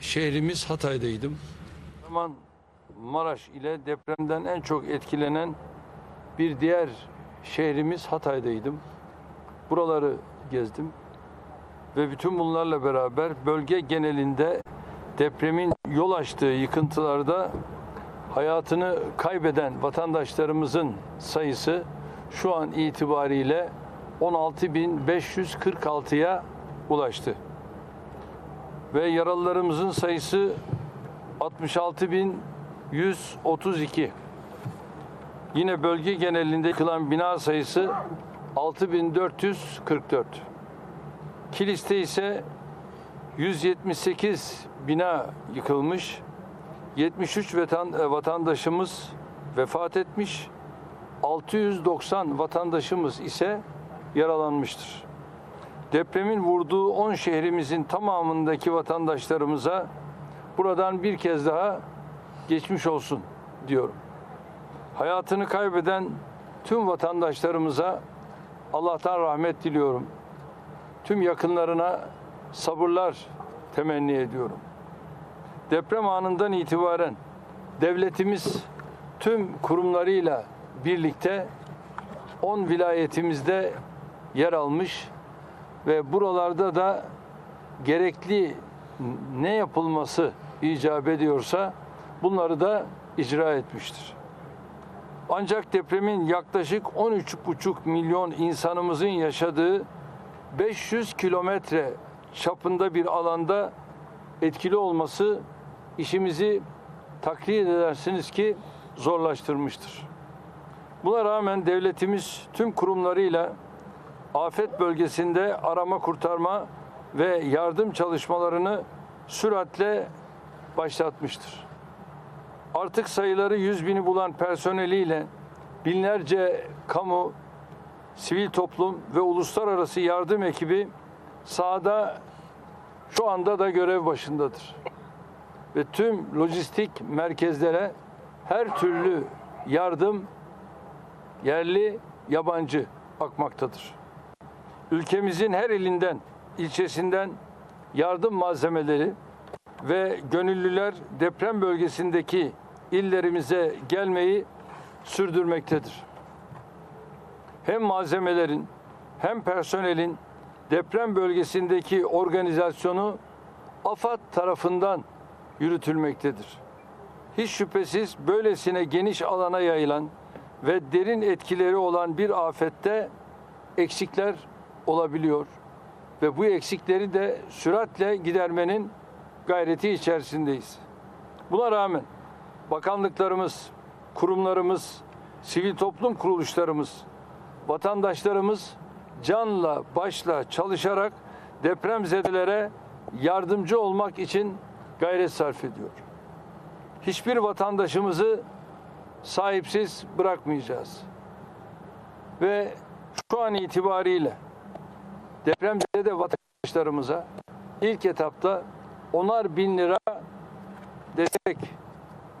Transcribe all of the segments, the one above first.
şehrimiz Hatay'daydım. Zaman Maraş ile depremden en çok etkilenen bir diğer şehrimiz Hatay'daydım. Buraları gezdim ve bütün bunlarla beraber bölge genelinde depremin yol açtığı yıkıntılarda hayatını kaybeden vatandaşlarımızın sayısı şu an itibariyle 16.546'ya ulaştı. Ve yaralılarımızın sayısı 66.132. Yine bölge genelinde yıkılan bina sayısı 6444. Kilis'te ise 178 bina yıkılmış. 73 vatan, e, vatandaşımız vefat etmiş. 690 vatandaşımız ise yaralanmıştır. Depremin vurduğu 10 şehrimizin tamamındaki vatandaşlarımıza buradan bir kez daha geçmiş olsun diyorum. Hayatını kaybeden tüm vatandaşlarımıza Allah'tan rahmet diliyorum. Tüm yakınlarına sabırlar temenni ediyorum. Deprem anından itibaren devletimiz tüm kurumlarıyla birlikte 10 vilayetimizde yer almış ve buralarda da gerekli ne yapılması icap ediyorsa bunları da icra etmiştir. Ancak depremin yaklaşık 13,5 milyon insanımızın yaşadığı 500 kilometre çapında bir alanda etkili olması işimizi takdir edersiniz ki zorlaştırmıştır. Buna rağmen devletimiz tüm kurumlarıyla afet bölgesinde arama kurtarma ve yardım çalışmalarını süratle başlatmıştır. Artık sayıları 100 bini bulan personeliyle binlerce kamu, sivil toplum ve uluslararası yardım ekibi sahada şu anda da görev başındadır. Ve tüm lojistik merkezlere her türlü yardım yerli, yabancı akmaktadır. Ülkemizin her ilinden, ilçesinden yardım malzemeleri ve gönüllüler deprem bölgesindeki illerimize gelmeyi sürdürmektedir. Hem malzemelerin hem personelin deprem bölgesindeki organizasyonu AFAD tarafından yürütülmektedir. Hiç şüphesiz böylesine geniş alana yayılan ve derin etkileri olan bir afette eksikler olabiliyor ve bu eksikleri de süratle gidermenin gayreti içerisindeyiz. Buna rağmen bakanlıklarımız, kurumlarımız, sivil toplum kuruluşlarımız, vatandaşlarımız canla başla çalışarak depremzedelere yardımcı olmak için gayret sarf ediyor. Hiçbir vatandaşımızı sahipsiz bırakmayacağız. Ve şu an itibariyle depremzede vatandaşlarımıza ilk etapta onar bin lira destek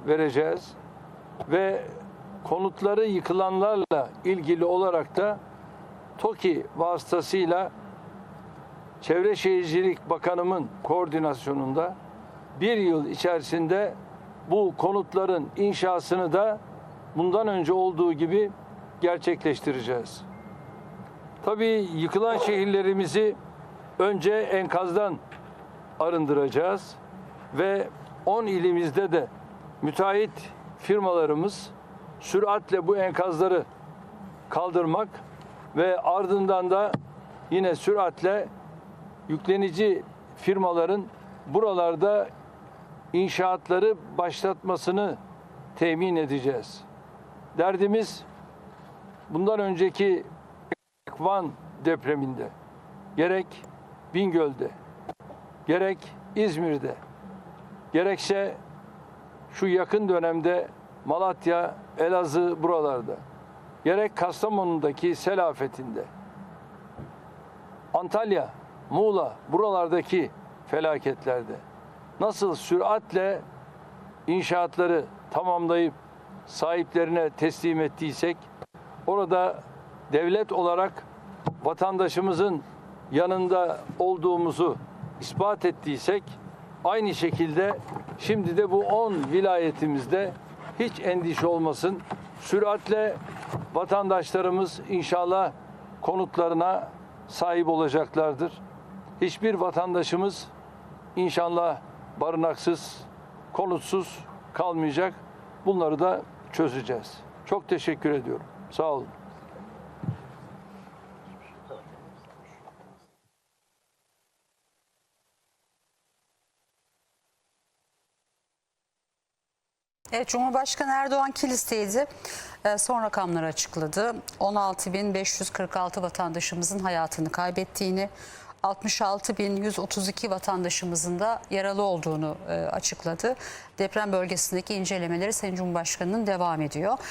vereceğiz ve konutları yıkılanlarla ilgili olarak da TOKİ vasıtasıyla Çevre Şehircilik Bakanımın koordinasyonunda bir yıl içerisinde bu konutların inşasını da bundan önce olduğu gibi gerçekleştireceğiz. Tabii yıkılan şehirlerimizi önce enkazdan arındıracağız ve 10 ilimizde de müteahhit firmalarımız süratle bu enkazları kaldırmak ve ardından da yine süratle yüklenici firmaların buralarda inşaatları başlatmasını temin edeceğiz. Derdimiz bundan önceki Van depreminde gerek Bingöl'de gerek İzmir'de gerekse şu yakın dönemde Malatya, Elazığ buralarda gerek Kastamonu'daki sel afetinde Antalya, Muğla buralardaki felaketlerde nasıl süratle inşaatları tamamlayıp sahiplerine teslim ettiysek orada devlet olarak vatandaşımızın yanında olduğumuzu ispat ettiysek Aynı şekilde şimdi de bu 10 vilayetimizde hiç endişe olmasın. Süratle vatandaşlarımız inşallah konutlarına sahip olacaklardır. Hiçbir vatandaşımız inşallah barınaksız, konutsuz kalmayacak. Bunları da çözeceğiz. Çok teşekkür ediyorum. Sağ olun. Evet, Cumhurbaşkanı Erdoğan Kilis'teydi. Ee, son rakamları açıkladı. 16.546 vatandaşımızın hayatını kaybettiğini, 66.132 vatandaşımızın da yaralı olduğunu e, açıkladı. Deprem bölgesindeki incelemeleri Sayın Cumhurbaşkanı'nın devam ediyor.